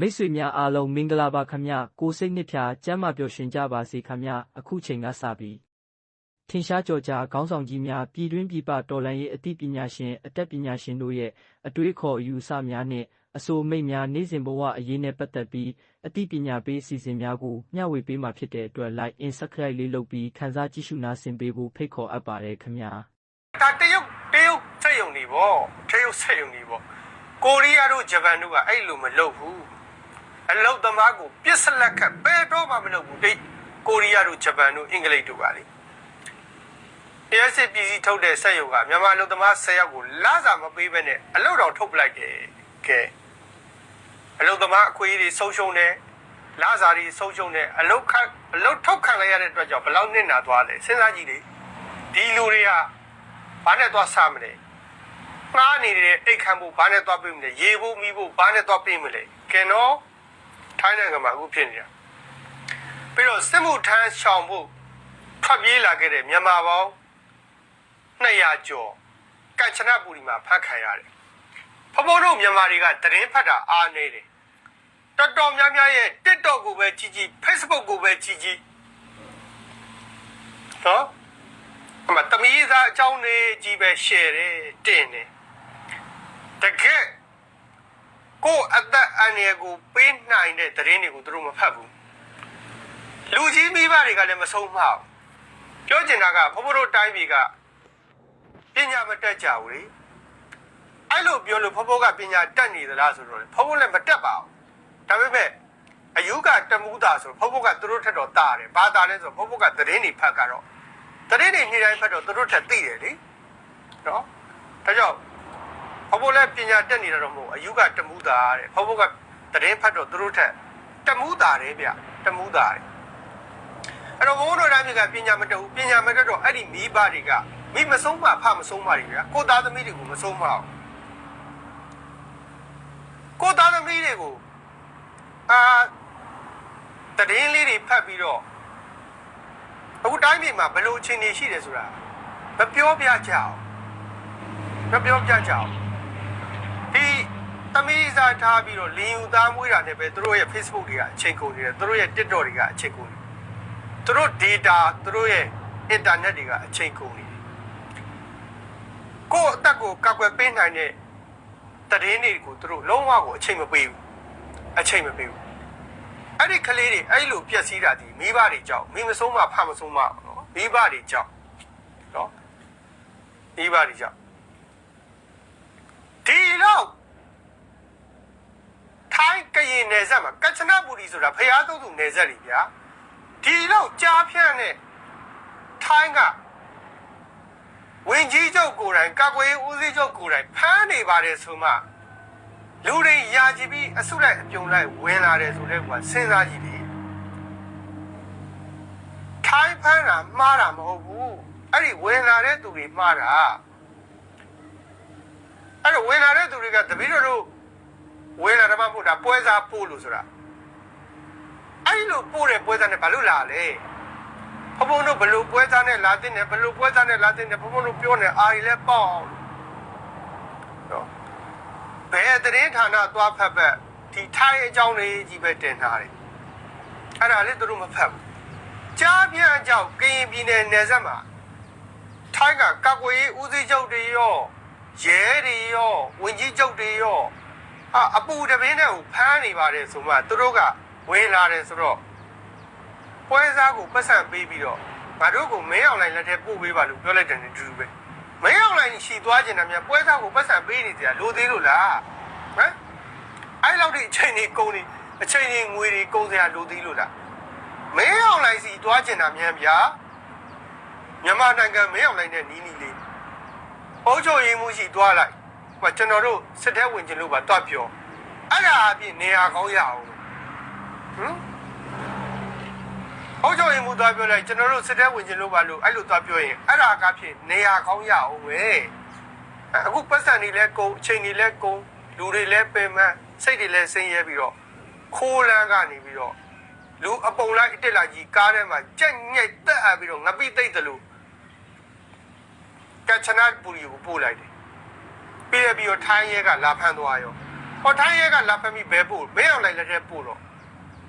မိတ်ဆွေများအားလုံးမင်္ဂလာပါခင်ဗျကိုစိတ်နှစ်ဖြာကျမ်းမာပျော်ရွှင်ကြပါစေခင်ဗျအခုချိန်ကစပြီးထင်ရှားကြော်ကြားခေါင်းဆောင်ကြီးများပြည်တွင်းပြည်ပတော်လှန်ရေးအသိပညာရှင်အတတ်ပညာရှင်တို့ရဲ့အတွေးခေါ်အယူအဆများနဲ့အဆိုအမိတ်များနေ့စဉ်ဘဝအရေးနဲ့ပတ်သက်ပြီးအသိပညာပေးအစီအစဉ်များကိုမျှဝေပေးမှာဖြစ်တဲ့အတွက် like and subscribe လေးလုပ်ပြီးခန်းစားကြည့်ရှုနာဆင်ပေးဖို့ဖိတ်ခေါ်အပ်ပါတယ်ခင်ဗျာဒါတရုတ်တရုတ်စက်ယုံနေပေါ့တရုတ်စက်ယုံနေပေါ့ကိုရီးယားတို့ဂျပန်တို့ကအဲ့လိုမလုပ်ဘူး အလုတ်သမားကိုပြစ်စလက်ခတ်ဘယ်တော့မှမလုပ်ဘူးတိတ်ကိုရီးယားတို့ဂျပန်တို့အင်္ဂလိပ်တို့ကလေတရားစစ်ပြည်စည်းထုတ်တဲ့စက်ယုံကမြန်မာအလုတ်သမား10ယောက်ကိုလစာမပေးဘဲနဲ့အလုတ်တော်ထုတ်ပလိုက်တယ်ကဲအလုတ်သမားအခွင့်အရေးတွေဆုံးရှုံးတယ်လစာတွေဆုံးရှုံးတယ်အလုတ်ခတ်အလုတ်ထုတ်ခံလိုက်ရတဲ့အတွက်ကြောင့်ဘယ်လောက်နစ်နာသွားလဲစဉ်းစားကြည့်လေဒီလူတွေကဘာနဲ့သွားစားမလဲငားနေတဲ့အိတ်ခံဖို့ဘာနဲ့သွားပြေးမလဲရေဖို့မိဖို့ဘာနဲ့သွားပြေးမလဲကဲနော် ထိုင်းနိုင်ငံမှာအခုဖြစ်နေတာပြီးတော့စစ်မှုထမ်းရှောင်ဖို့ထွက်ပြေးလာခဲ့တဲ့မြန်မာပေါင်း200ကျော်ကန့်ချနပူရီမှာဖတ်ခံရတယ်ဖဖိုးတို့မြန်မာတွေကတရင်ဖတ်တာအားနေတယ်တော်တော်များများရဲ့ TikTok ကိုပဲကြည့်ကြည့် Facebook ကိုပဲကြည့်ကြည့်နော်အမသမီးသားအကြောင်းတွေကြီးပဲ share တယ်တင်တယ်တကယ် ကိုယ့်အသက်အန္တရာယ်ကိုပေးနိုင်တဲ့သတင်းတွေကိုသူတို့မဖတ်ဘူးလူကြီးမိဘတွေကလည်းမဆုံးမအောင်ပြောချင်တာကဘဘတို့တိုင်းပြည်ကပညာမတက်ကြဘူးလေအဲ့လိုပြောလို့ဘဘကပညာတက်နေသလားဆိုတော့ဘဘလည်းမတက်ပါဘူးဒါပေမဲ့အယူကတမှုတာဆိုဘဘကသူတို့ထက်တော့တာတယ်ဘာတာလဲဆိုဘဘကသတင်းတွေဖတ်ကြတော့တတိတွေနေ့တိုင်းဖတ်တော့သူတို့ထက်သိတယ်လေနော်ဒါကြောင့် ဘဘလည်းပညာတက်နေတာတော့မဟုတ်အယူကတမှုတာတဲ့ဘဘကတရင်ဖတ်တော့သူတို့ထက်တမှုတာတယ်ဗျတမှုတာတယ်အဲ့တော့ဘဘတို့တိုင်းကပညာမတက်ဘူးပညာမတက်တော့အဲ့ဒီမိဘတွေကမိမဆုံးမဖမဆုံးမတွေဗျကိုသားသမီးတွေကိုမဆုံးမအောင်ကိုသားသမီးတွေကိုအာတရင်လေးတွေဖတ်ပြီးတော့အခုတိုင်းပြည်မှာဘယ်လိုအခြေအနေရှိတယ်ဆိုတာမပြောပြကြအောင်မပြောပြကြအောင် ဒီသမီးစားထားပြီးတော့လင်းယူသားမွေးတာနဲ့ပဲသူတို့ရဲ့ Facebook တွေကအချိန်ကုန်နေတယ်သူတို့ရဲ့ TikTok တွေကအချိန်ကုန်နေတယ်သူတို့ data သူတို့ရဲ့ internet တွေကအချိန်ကုန်နေတယ်ကိုယ့်အသက်ကိုကောက်ွယ်ပေးနိုင်တဲ့တည်င်းတွေကိုသူတို့လုံးဝကိုအချိန်မပေးဘူးအချိန်မပေးဘူးအဲ့ဒီကလေးတွေအဲ့လိုပျက်စီးတာဒီမိဘတွေကြောင့်မိမဆုံးမဖမဆုံးမနော်မိဘတွေကြောင့်နော်မိဘတွေကြောင့်ဒီတော့ ထိုင်းကရင်နယ်စပ်မှာကချနပူရီဆိုတာဖျားသုံးသူနယ်စပ်တွေဗျာဒီတော့ကြားဖြန့်နဲ့ထိုင်းကဝင်ကြီးချုပ်ကိုယ်တိုင်ကာကွယ်ရေးဦးစီးချုပ်ကိုယ်တိုင်ဖမ်းနေပါတယ်ဆိုမှလူတွေယာကြည့်ပြီးအစုလိုက်အပြုံလိုက်ဝင်လာတယ်ဆိုတော့ကစဉ်းစားကြည့်လေထိုင်းဖမ်းတာမှားတာမဟုတ်ဘူးအဲ့ဒီဝင်လာတဲ့သူတွေမှားတာအဲ့တော့ဝင်လာတဲ့သူတွေကတပည့်တော်တို့ ဝင်လာတယ်မှမဟုတ်တာပွဲစားပို့လို့ဆိုတာအဲ့လိုပို့တဲ့ပွဲစားနဲ့ဘာလို့လာလဲဘုံဘုံတို့ဘလို့ပွဲစားနဲ့လာတဲ့နဲ့ဘလို့ပွဲစားနဲ့လာတဲ့နဲ့ဘုံဘုံတို့ပြောနေအာရီလဲပေါ့အောင်နော်ဘယ်သတင်းဌာနသွားဖတ်ဖတ်ဒီထိုင်းအကြောင်းလေးကြီးပဲတင်ထားတယ်အဲ့ဒါလေးသူတို့မဖတ်ဘူးကြားပြန့်ကြောင့်ကရင်ပြည်နယ်နယ်စပ်မှာထိုင်းကကကွေးဦးစီးချုပ်တွေရောရဲတွေရောဝင်ကြီးချုပ်တွေရော ဟာအပူတပင်းနဲ့ကိုဖမ်းနေပါတယ်ဆိုမှသူတို့ကဝင်လာတယ်ဆိုတော့ပွဲစားကိုပတ်စံပေးပြီးတော့ငါတို့ကိုမင်းအောင်လိုင်းလက်ထဲပို့ပေးပါလို့ပြောလိုက်တယ်တူတူပဲမင်းအောင်လိုင်းရှီသွားကျင်တာများပွဲစားကိုပတ်စံပေးနေကြလိုသေးလို့လားဟမ်အဲ့လောက်ဒီအချိန်ကြီးကုန်နေအချိန်ကြီးငွေတွေကုန်စရာလိုသေးလို့လားမင်းအောင်လိုင်းစီသွားကျင်တာများဗျာမြန်မာနိုင်ငံမင်းအောင်လိုင်းနဲ့နီးနီးလေးအုပ်ချုပ်ရေးမှုရှိသွားလိုက် ဟိုကျွန်တော်တို့စစ်ထဲဝင်ကျင်လို့ပါတွတ်ပြောအဲ့ဒါအပြင်နေရာကောင်းရအောင်ဟမ်အုပ်ချုပ်ရေးမှုသွားပြောလိုက်ကျွန်တော်တို့စစ်ထဲဝင်ကျင်လို့ပါလို့အဲ့လိုသွားပြောရင်အဲ့ဒါကဖြစ်နေရာကောင်းရအောင်ပဲအခုပတ်စံတွေလဲကုန်အချိန်တွေလဲကုန်လူတွေလဲပင်မစိတ်တွေလဲဆင်းရဲပြီးတော့ခိုးလန်းကနေပြီးတော့လူအပုံလိုက်အစ်စ်လာကြီးကားထဲမှာကြက်ညက်တက်အပ်ပြီးတော့ငပိသိမ့်တယ်လို့ကချနာပူရီကိုပို့လိုက်တယ် ပြီးရပြီးတော့ထိုင်းရဲကလာဖမ်းသွားရောဟောထိုင်းရဲကလာဖမ်းပြီးဘဲပို့မင်းအောင်လိုက်လက်ထဲပို့တော့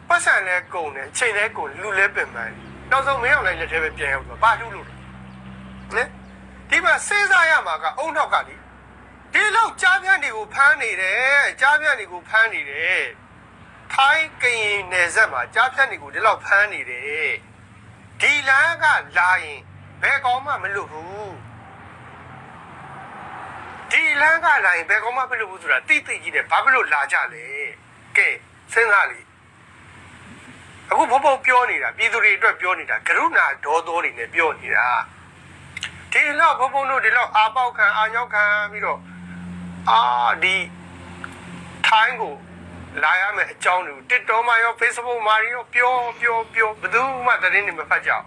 ပတ်စံလဲကုန်တယ်ချိန်လဲကုန်လူလဲပင်ပန်းနောက်ဆုံးမင်းအောင်လိုက်လက်ထဲပဲပြန်ရောက်တော့ဘာလို့လို့လဲနဲဒီမှာစဉ်းစားရမှာကအုံနောက်ကလေဒီလောက်ကြားပြန့်တွေကိုဖမ်းနေတယ်ကြားပြန့်တွေကိုဖမ်းနေတယ်ထိုင်းကရင်နယ်စပ်မှာကြားပြန့်တွေကိုဒီလောက်ဖမ်းနေတယ်ဒီလမ်းကလာရင်ဘယ်ကောင်မှမလွတ်ဘူး ဒီလမ်းကလာရင်ဘယ်ကောင်မှမလုပ်ဘူးဆိုတာတိတိကြီးတယ်ဘာဖြစ်လို့လာကြလဲကဲစဉ်းစားလေအခုဘုံဘုံပြောနေတာပြည်သူတွေအတွက်ပြောနေတာကရုဏာဒေါသောတွေနဲ့ပြောနေတာဒီလောက်ဘုံဘုံတို့ဒီလောက်အာပေါက်ခံအာရောက်ခံပြီးတော့အာဒီထိုင်းကိုလာရမယ်အကြောင်းတွေကို TikTok မှာရော Facebook မှာရောပြောပြောပြောဘယ်သူမှသတင်းတွေမဖတ်ကြဘူး